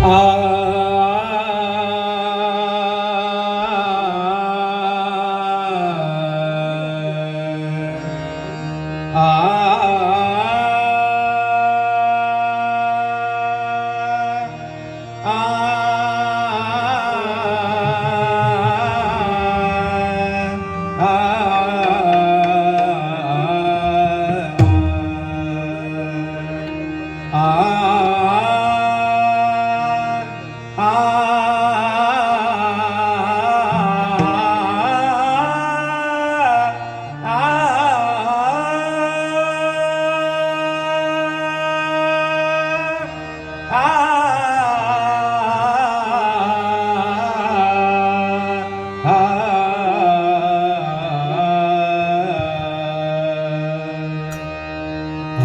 Ah.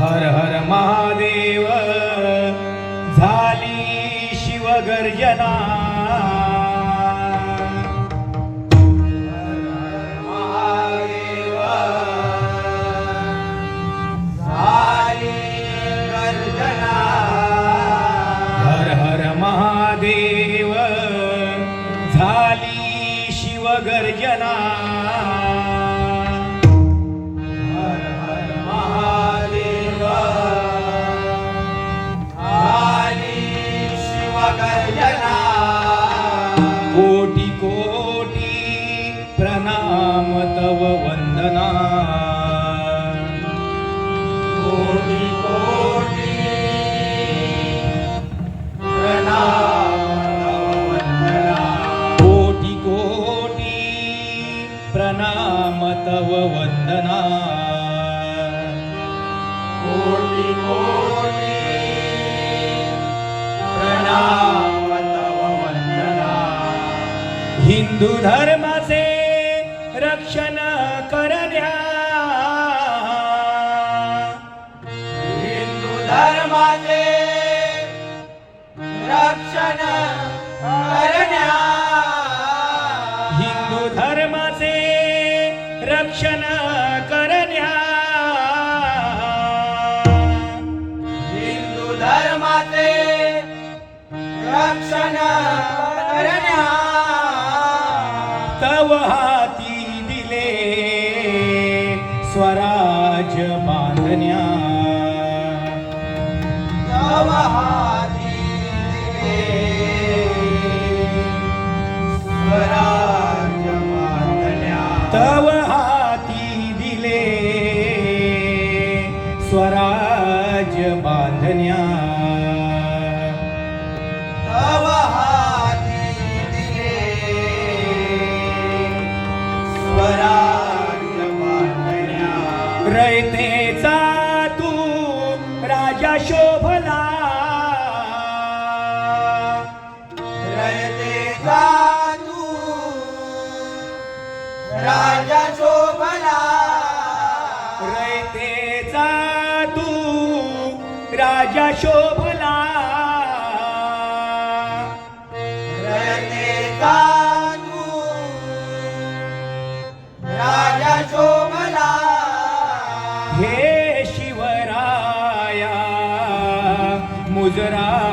हर हर महादेव झाली शिवगर्जना झाली गर्जना. हर हर महादेव झाली शिवगर्जना तव वंदना कोटी कोटी प्रणाम तव वंदना। कोटी कोटी प्रणाम तव हिंदू धर्म धर्माचे रक्षण करण्या हिंदू धर्माचे रक्षण करण्या हिंदू धर्माचे रक्षण करण्या तव हाती दिले स्वराज तव हाती दिले. स्वराज बांधण्या शोभला. राजा शोभला. हे शिवराया मुजरा